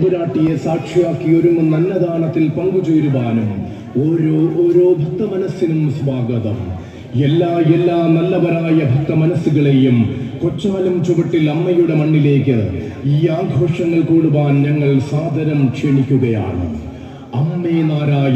പുരാട്ടിയെ സാക്ഷിയാക്കി ഒരുങ്ങുന്ന അന്നദാനത്തിൽ പങ്കുചേരുവാനും ഓരോ ഓരോ ഭക്ത മനസ്സിനും സ്വാഗതം. എല്ലാ എല്ലാ നല്ലവരായ ഭക്തമനസ്സുകളെയും കൊച്ചാലം ചുവട്ടിൽ അമ്മയുടെ മണ്ണിലേക്ക് ഈ ആഘോഷങ്ങൾ കൂടുവാൻ ഞങ്ങൾ സാദരം ക്ഷണിക്കുകയാണ്. അമ്മേ നാരായ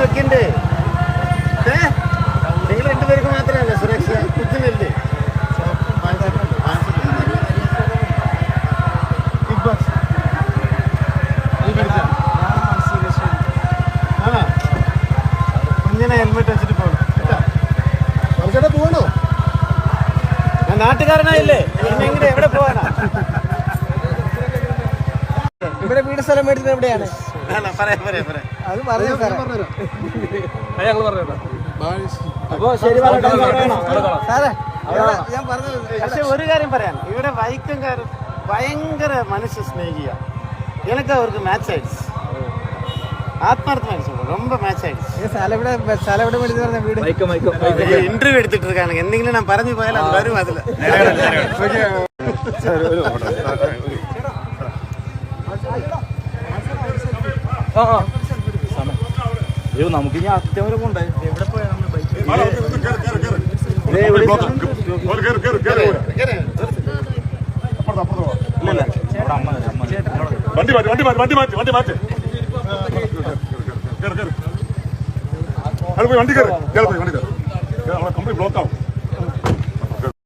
ഹെൽമെറ്റ് വെക്കണ്ടേ. ഏ? നിങ്ങൾ രണ്ടുപേർക്ക് മാത്രമല്ല സുരക്ഷ കുത്തിനല്ലേ. കുഞ്ഞിനെ ഹെൽമെറ്റ് വെച്ചിട്ട് പോകണം കേട്ടോ? കുറച്ചുകൂടെ പോകണോ? ഞാൻ നാട്ടുകാരനായില്ലേ? എങ്ങനെ എവിടെ പോകാനാ? ഇവിടെ വീട് സ്ഥലം മേടിച്ചത് എവിടെയാണ്? അത് ഞാൻ പറഞ്ഞു പക്ഷെ ഒരു കാര്യം പറയാൻ ഇവിടെ വൈക്കംകാർ ഭയങ്കര മനുഷ്യ സ്നേഹിയ. എനിക്ക് അവർക്ക് മാച്ച് ആയിട്സ് ആത്മാർത്ഥമായിട്ട് ரொம்ப மேட்ச் ஆயிடுச்சு இன்டர்வியூ எடுத்துட்டு இருக்கானுங்க என்னைக்கு நான் അയ്യോ നമുക്ക് ഇനി അറ്റം വരെ പോണ്ടേ എവിടെ പോയാ നമ്മൾ വണ്ടി മാറ്റി വണ്ടി മാറ്റി വണ്ടി മാറ്റി വണ്ടി മാറ്റി. വണ്ടി കയറി വണ്ടി കയറി കംപ്ലീറ്റ് ബ്ലോക്ക് ആവും.